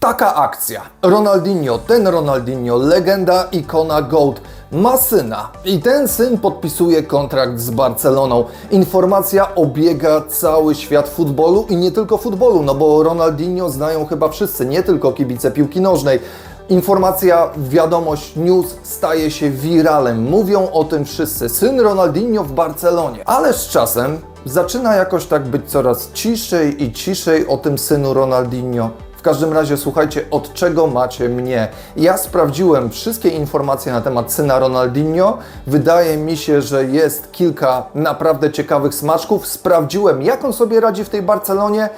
Taka akcja. Ronaldinho, ten Ronaldinho, legenda, ikona GOAT, ma syna i ten syn podpisuje kontrakt z Barceloną. Informacja obiega cały świat futbolu i nie tylko futbolu, no bo Ronaldinho znają chyba wszyscy, nie tylko kibice piłki nożnej. Informacja, wiadomość, news staje się wiralem. Mówią o tym wszyscy. Syn Ronaldinho w Barcelonie. Ale z czasem zaczyna jakoś tak być coraz ciszej i ciszej o tym synu Ronaldinho. W każdym razie słuchajcie, od czego macie mnie? Ja sprawdziłem wszystkie informacje na temat syna Ronaldinho. Wydaje mi się, że jest kilka naprawdę ciekawych smaczków. Sprawdziłem, jak on sobie radzi w tej Barcelonie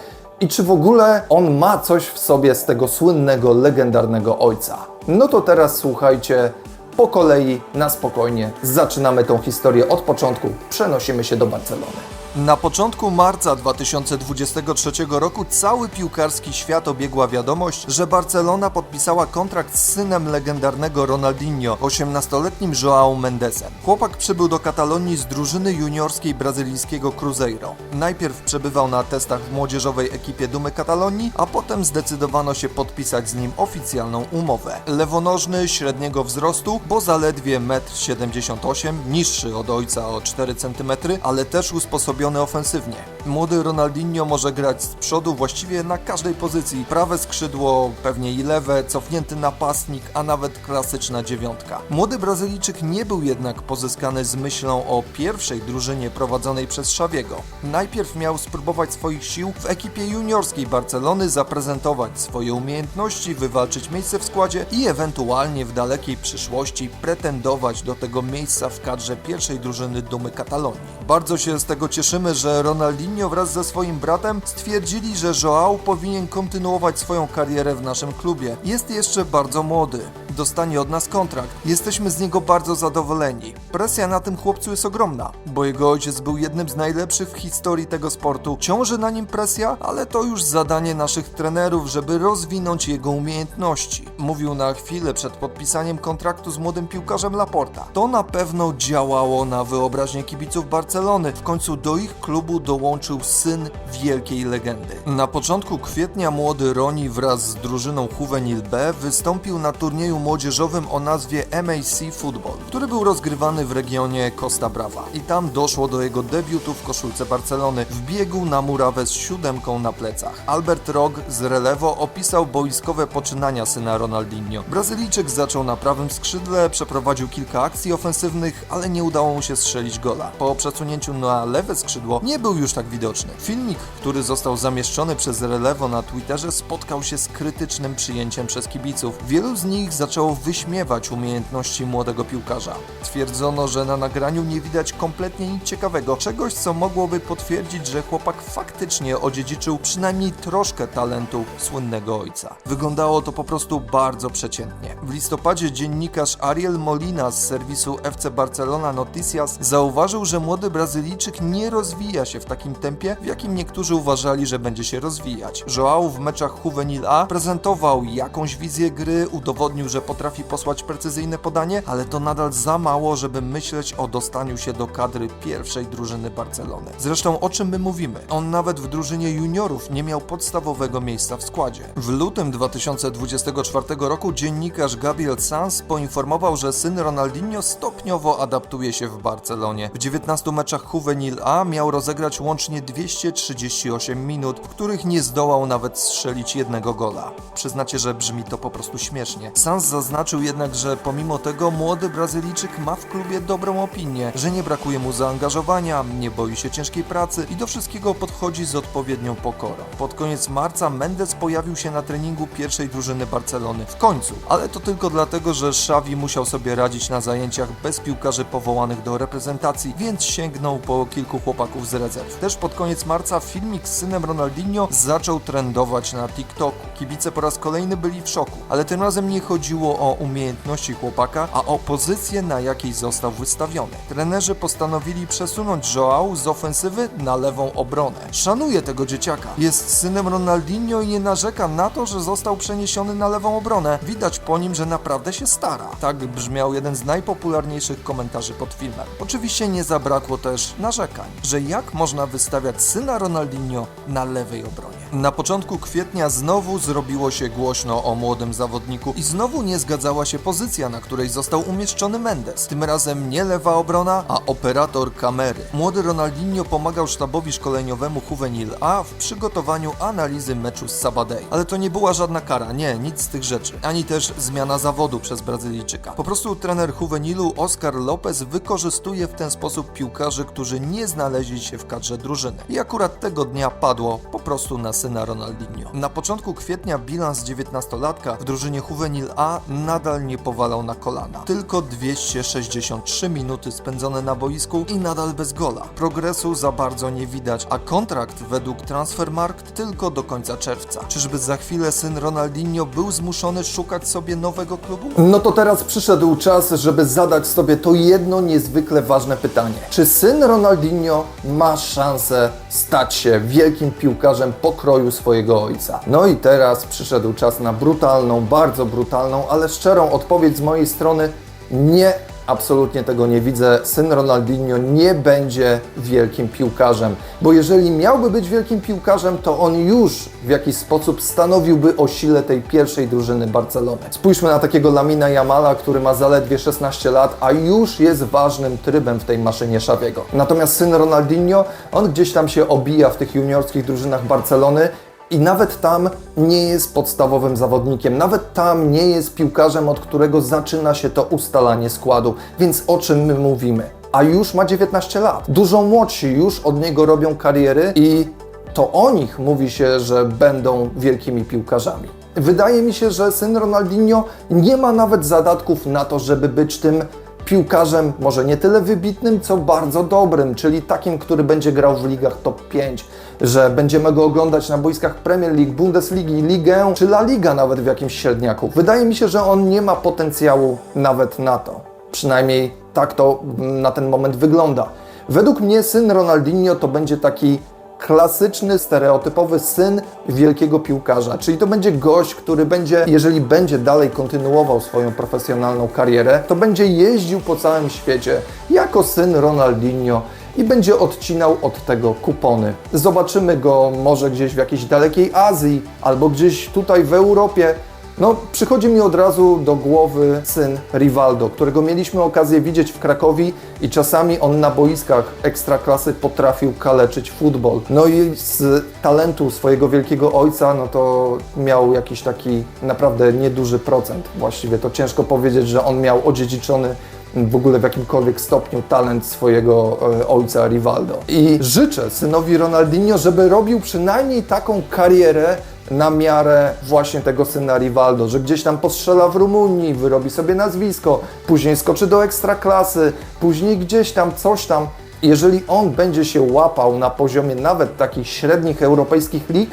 i czy w ogóle on ma coś w sobie z tego słynnego, legendarnego ojca. No to teraz słuchajcie, po kolei, na spokojnie, zaczynamy tą historię od początku, przenosimy się do Barcelony. Na początku marca 2023 roku cały piłkarski świat obiegła wiadomość, że Barcelona podpisała kontrakt z synem legendarnego Ronaldinho, 18-letnim João Mendesem. Chłopak przybył do Katalonii z drużyny juniorskiej brazylijskiego Cruzeiro. Najpierw przebywał na testach w młodzieżowej ekipie Dumy Katalonii, a potem zdecydowano się podpisać z nim oficjalną umowę. Lewonożny, średniego wzrostu, bo zaledwie 1,78 m, niższy od ojca o 4 cm, ale też usposobiony ofensywnie. Młody Ronaldinho może grać z przodu właściwie na każdej pozycji. Prawe skrzydło, pewnie i lewe, cofnięty napastnik, a nawet klasyczna dziewiątka. Młody Brazylijczyk nie był jednak pozyskany z myślą o pierwszej drużynie prowadzonej przez Szawiego. Najpierw miał spróbować swoich sił w ekipie juniorskiej Barcelony, zaprezentować swoje umiejętności, wywalczyć miejsce w składzie i ewentualnie w dalekiej przyszłości pretendować do tego miejsca w kadrze pierwszej drużyny Dumy Katalonii. Bardzo się z tego cieszymy, że Ronaldinho wraz ze swoim bratem stwierdzili, że Joao powinien kontynuować swoją karierę w naszym klubie. Jest jeszcze bardzo młody. Dostanie od nas kontrakt. Jesteśmy z niego bardzo zadowoleni. Presja na tym chłopcu jest ogromna, bo jego ojciec był jednym z najlepszych w historii tego sportu. Ciąży na nim presja, ale to już zadanie naszych trenerów, żeby rozwinąć jego umiejętności. Mówił na chwilę przed podpisaniem kontraktu z młodym piłkarzem Laporta. To na pewno działało na wyobraźnię kibiców Barcelony. W końcu do ich klubu dołączył syn wielkiej legendy. Na początku kwietnia młody Roni wraz z drużyną Juvenil B wystąpił na turnieju młodzieżowym o nazwie MAC Football, który był rozgrywany w regionie Costa Brava. I tam doszło do jego debiutu w koszulce Barcelony. Wbiegł na murawę z siódemką na plecach. Albert Rog z Relevo opisał boiskowe poczynania syna Ronaldinho. Brazylijczyk zaczął na prawym skrzydle, przeprowadził kilka akcji ofensywnych, ale nie udało mu się strzelić gola. Po przesunięciu na lewe skrzydło nie był już tak widoczny. Filmik, który został zamieszczony przez Relevo na Twitterze, spotkał się z krytycznym przyjęciem przez kibiców. Wielu z nich zaczęło wyśmiewać umiejętności młodego piłkarza. Twierdzono, że na nagraniu nie widać kompletnie nic ciekawego, czegoś co mogłoby potwierdzić, że chłopak faktycznie odziedziczył przynajmniej troszkę talentu słynnego ojca. Wyglądało to po prostu bardzo przeciętnie. W listopadzie dziennikarz Ariel Molina z serwisu FC Barcelona Noticias zauważył, że młody Brazylijczyk nie rozwija się w takim tempie, w jakim niektórzy uważali, że będzie się rozwijać. Joao w meczach Juvenil A prezentował jakąś wizję gry, udowodnił, że potrafi posłać precyzyjne podanie, ale to nadal za mało, żeby myśleć o dostaniu się do kadry pierwszej drużyny Barcelony. Zresztą o czym my mówimy? On nawet w drużynie juniorów nie miał podstawowego miejsca w składzie. W lutym 2024 roku dziennikarz Gabriel Sanz poinformował, że syn Ronaldinho stopniowo adaptuje się w Barcelonie. W 19 meczach Juvenil A miał rozegrać łącznie 238 minut, w których nie zdołał nawet strzelić jednego gola. Przyznacie, że brzmi to po prostu śmiesznie. Sanz zaznaczył jednak, że pomimo tego młody Brazylijczyk ma w klubie dobrą opinię, że nie brakuje mu zaangażowania, nie boi się ciężkiej pracy i do wszystkiego podchodzi z odpowiednią pokorą. Pod koniec marca Mendes pojawił się na treningu pierwszej drużyny Barcelony. W końcu, ale to tylko dlatego, że Xavi musiał sobie radzić na zajęciach bez piłkarzy powołanych do reprezentacji, więc sięgnął po kilku chłopaków z rezerw. Też pod koniec marca filmik z synem Ronaldinho zaczął trendować na TikToku. Kibice po raz kolejny byli w szoku, ale tym razem nie chodziło o umiejętności chłopaka, a o pozycję, na jakiej został wystawiony. Trenerzy postanowili przesunąć Joao z ofensywy na lewą obronę. Szanuję tego dzieciaka. Jest synem Ronaldinho i nie narzeka na to, że został przeniesiony na lewą obronę. Widać po nim, że naprawdę się stara. Tak brzmiał jeden z najpopularniejszych komentarzy pod filmem. Oczywiście nie zabrakło też narzekań, że jak można wystawiać syna Ronaldinho na lewej obronie. Na początku kwietnia znowu zrobiło się głośno o młodym zawodniku i znowu nie zgadzała się pozycja, na której został umieszczony Mendes. Tym razem nie lewa obrona, a operator kamery. Młody Ronaldinho pomagał sztabowi szkoleniowemu Juvenil A w przygotowaniu analizy meczu z Sabadell. Ale to nie była żadna kara, nie, nic z tych rzeczy. Ani też zmiana zawodu przez Brazylijczyka. Po prostu trener Juvenilu Oscar Lopez wykorzystuje w ten sposób piłkarzy, którzy nie znaleźli się w kadrze drużyny. I akurat tego dnia padło po prostu na syna Ronaldinho. Na początku kwietnia bilans 19-latka w drużynie Juvenil A nadal nie powalał na kolana. Tylko 263 minuty spędzone na boisku i nadal bez gola. Progresu za bardzo nie widać, a kontrakt według Transfermarkt tylko do końca czerwca. Czyżby za chwilę syn Ronaldinho był zmuszony szukać sobie nowego klubu? No to teraz przyszedł czas, żeby zadać sobie to jedno niezwykle ważne pytanie. Czy syn Ronaldinho ma szansę stać się wielkim piłkarzem pokroju swojego ojca? No i teraz przyszedł czas na brutalną, bardzo brutalną, ale szczerą odpowiedź z mojej strony nie Absolutnie tego nie widzę. Syn Ronaldinho nie będzie wielkim piłkarzem, bo jeżeli miałby być wielkim piłkarzem, to on już w jakiś sposób stanowiłby o sile tej pierwszej drużyny Barcelony. Spójrzmy na takiego Lamina Jamala, który ma zaledwie 16 lat, a już jest ważnym trybem w tej maszynie Szawiego. Natomiast syn Ronaldinho, on gdzieś tam się obija w tych juniorskich drużynach Barcelony i nawet tam nie jest podstawowym zawodnikiem, nawet tam nie jest piłkarzem, od którego zaczyna się to ustalanie składu. Więc o czym my mówimy? A już ma 19 lat. Dużo młodsi już od niego robią kariery i to o nich mówi się, że będą wielkimi piłkarzami. Wydaje mi się, że syn Ronaldinho nie ma nawet zadatków na to, żeby być tym piłkarzem może nie tyle wybitnym, co bardzo dobrym, czyli takim, który będzie grał w ligach top 5, że będziemy go oglądać na boiskach Premier League, Bundesligi, Ligę czy La Liga nawet w jakimś średniaku. Wydaje mi się, że on nie ma potencjału nawet na to. Przynajmniej tak to na ten moment wygląda. Według mnie syn Ronaldinho to będzie taki klasyczny, stereotypowy syn wielkiego piłkarza. Czyli to będzie gość, który będzie, jeżeli będzie dalej kontynuował swoją profesjonalną karierę, to będzie jeździł po całym świecie jako syn Ronaldinho i będzie odcinał od tego kupony. Zobaczymy go może gdzieś w jakiejś dalekiej Azji albo gdzieś tutaj w Europie. No, przychodzi mi od razu do głowy syn Rivaldo, którego mieliśmy okazję widzieć w Krakowie i czasami on na boiskach ekstraklasy potrafił kaleczyć futbol. No i z talentu swojego wielkiego ojca, no to miał jakiś taki naprawdę nieduży procent. Właściwie to ciężko powiedzieć, że on miał odziedziczony w ogóle w jakimkolwiek stopniu talent swojego e, ojca Rivaldo. I życzę synowi Ronaldinho, żeby robił przynajmniej taką karierę, na miarę właśnie tego syna Rivaldo, że gdzieś tam postrzela w Rumunii, wyrobi sobie nazwisko, później skoczy do ekstraklasy, później gdzieś tam coś tam. Jeżeli on będzie się łapał na poziomie nawet takich średnich europejskich lig,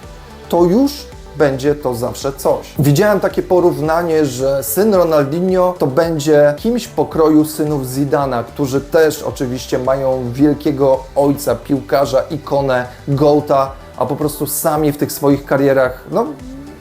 to już będzie to zawsze coś. Widziałem takie porównanie, że syn Ronaldinho to będzie kimś pokroju synów Zidana, którzy też oczywiście mają wielkiego ojca, piłkarza, ikonę, gołta, a po prostu sami w tych swoich karierach, no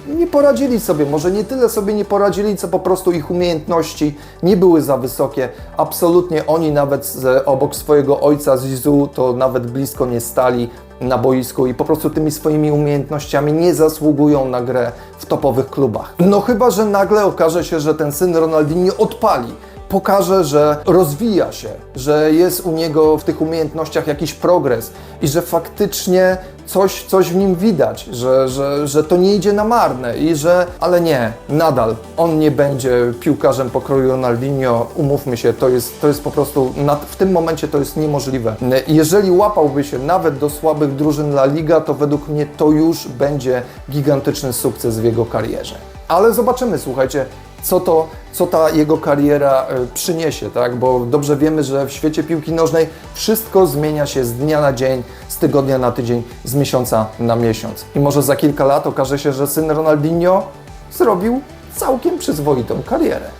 nie poradzili sobie, może nie tyle sobie nie poradzili, co po prostu ich umiejętności nie były za wysokie. Absolutnie oni nawet z, obok swojego ojca Zizu to nawet blisko nie stali na boisku i po prostu tymi swoimi umiejętnościami nie zasługują na grę w topowych klubach. No chyba, że nagle okaże się, że ten syn Ronaldinho odpali pokaże, że rozwija się, że jest u niego w tych umiejętnościach jakiś progres i że faktycznie coś, coś w nim widać, że, że, że to nie idzie na marne i że, ale nie, nadal on nie będzie piłkarzem pokroju Ronaldinho, umówmy się, to jest, to jest po prostu, nad, w tym momencie to jest niemożliwe. Jeżeli łapałby się nawet do słabych drużyn La Liga, to według mnie to już będzie gigantyczny sukces w jego karierze. Ale zobaczymy, słuchajcie, co, to, co ta jego kariera e, przyniesie, tak? Bo dobrze wiemy, że w świecie piłki nożnej wszystko zmienia się z dnia na dzień, z tygodnia na tydzień, z miesiąca na miesiąc. I może za kilka lat okaże się, że syn Ronaldinho zrobił całkiem przyzwoitą karierę.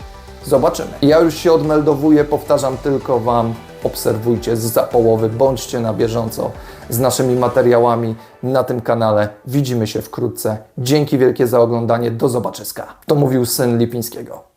Zobaczymy. Ja już się odmeldowuję, powtarzam tylko Wam, obserwujcie z za połowy, bądźcie na bieżąco z naszymi materiałami na tym kanale. Widzimy się wkrótce. Dzięki wielkie za oglądanie. Do zobaczyska. To mówił syn Lipińskiego.